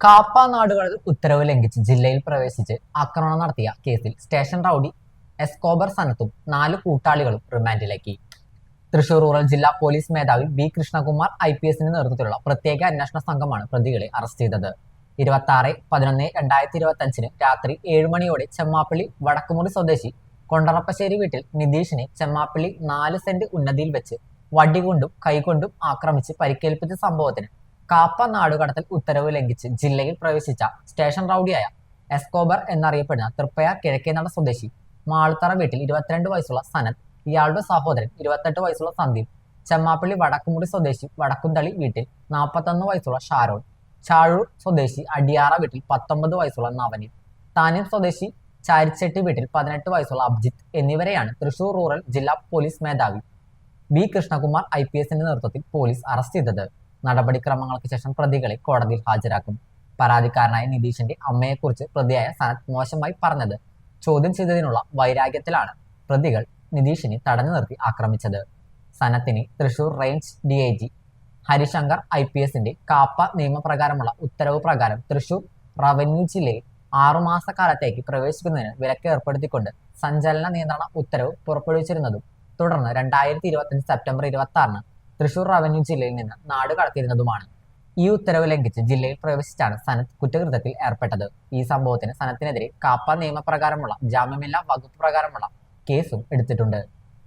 കാപ്പ നാടുകളിൽ ഉത്തരവ് ലംഘിച്ച് ജില്ലയിൽ പ്രവേശിച്ച് ആക്രമണം നടത്തിയ കേസിൽ സ്റ്റേഷൻ റൌഡി എസ്കോബർ സനത്തും നാല് കൂട്ടാളികളും റിമാൻഡിലാക്കി. തൃശൂർ റൂറൽ ജില്ലാ പോലീസ് മേധാവി ബി കൃഷ്ണകുമാർ ഐ പി എസിന്റെ നേതൃത്വത്തിലുള്ള പ്രത്യേക അന്വേഷണ സംഘമാണ് പ്രതികളെ അറസ്റ്റ് ചെയ്തത്. ഇരുപത്തി ആറ് പതിനൊന്ന് രണ്ടായിരത്തി ഇരുപത്തി അഞ്ചിന് രാത്രി ഏഴ് മണിയോടെ ചെമ്മാപ്പള്ളി വടക്കുമുറി സ്വദേശി കൊണ്ടറപ്പശ്ശേരി വീട്ടിൽ നിതീഷിനെ ചെമ്മാപ്പള്ളി നാല് സെന്റ് ഉന്നതിയിൽ വെച്ച് വടികൊണ്ടും കൈകൊണ്ടും ആക്രമിച്ച് പരിക്കേൽപ്പിച്ച സംഭവത്തിന് കാപ്പ നാടുകടത്തൽ ഉത്തരവ് ലംഘിച്ച് ജില്ലയിൽ പ്രവേശിച്ച സ്റ്റേഷൻ റൌഡിയായ എസ്കോബർ എന്നറിയപ്പെടുന്ന തൃപ്പയാർ കിഴക്കേനട സ്വദേശി മാളത്തറ വീട്ടിൽ ഇരുപത്തിരണ്ട് വയസ്സുള്ള സനത് ഇയാളുടെ സഹോദരൻ ഇരുപത്തെട്ട് വയസ്സുള്ള സന്ദീപ് ചെമ്മാപ്പള്ളി വടക്കുമുടി സ്വദേശി വടക്കുന്തളി വീട്ടിൽ നാൽപ്പത്തൊന്ന് വയസ്സുള്ള ഷാരോൺ ചാഴൂർ സ്വദേശി അടിയാറ വീട്ടിൽ പത്തൊമ്പത് വയസ്സുള്ള നവനി താനൂർ സ്വദേശി ചാരിച്ചെട്ടി വീട്ടിൽ പതിനെട്ട് വയസ്സുള്ള അഭിജിത്ത് എന്നിവരെയാണ് തൃശൂർ റൂറൽ ജില്ലാ പോലീസ് മേധാവി ബി കൃഷ്ണകുമാർ ഐ പി എസിന്റെ നേതൃത്വത്തിൽ പോലീസ് അറസ്റ്റ് ചെയ്തത്. നടപടിക്രമങ്ങൾക്ക് ശേഷം പ്രതികളെ കോടതിയിൽ ഹാജരാക്കും. പരാതിക്കാരനായ നിതീഷിന്റെ അമ്മയെക്കുറിച്ച് പ്രതിയായ സനത് മോശമായി പറഞ്ഞത് ചോദ്യം ചെയ്തതിനുള്ള വൈരാഗ്യത്തിലാണ് പ്രതികൾ നിതീഷിനെ തടഞ്ഞു നിർത്തി ആക്രമിച്ചത്. സനത്തിനെ Thrissur range D I G Harishankar I P എസിന്റെ കാപ്പ നിയമപ്രകാരമുള്ള ഉത്തരവ് പ്രകാരം തൃശൂർ റവന്യൂ ജില്ലയിൽ ആറുമാസ കാലത്തേക്ക് പ്രവേശിക്കുന്നതിന് വിലക്ക് ഏർപ്പെടുത്തിക്കൊണ്ട് സഞ്ചലന നിയന്ത്രണ ഉത്തരവ് പുറപ്പെടുവിച്ചിരുന്നതും തുടർന്ന് രണ്ടായിരത്തി ഇരുപത്തഞ്ച് സെപ്റ്റംബർ ഇരുപത്തി ആറിന് തൃശൂർ റവന്യൂ ജില്ലയിൽ നിന്ന് നാട് കടത്തിയിരുന്നതുമാണ്. ഈ ഉത്തരവ് ലംഘിച്ച് ജില്ലയിൽ പ്രവേശിച്ചാണ് സനത്ത് കുറ്റകൃത്യത്തിൽ ഏർപ്പെട്ടത്. ഈ സംഭവത്തിന് സനത്തിനെതിരെ കാപ്പ നിയമപ്രകാരമുള്ള ജാമ്യമില്ലാ വകുപ്പ് പ്രകാരമുള്ള കേസും എടുത്തിട്ടുണ്ട്.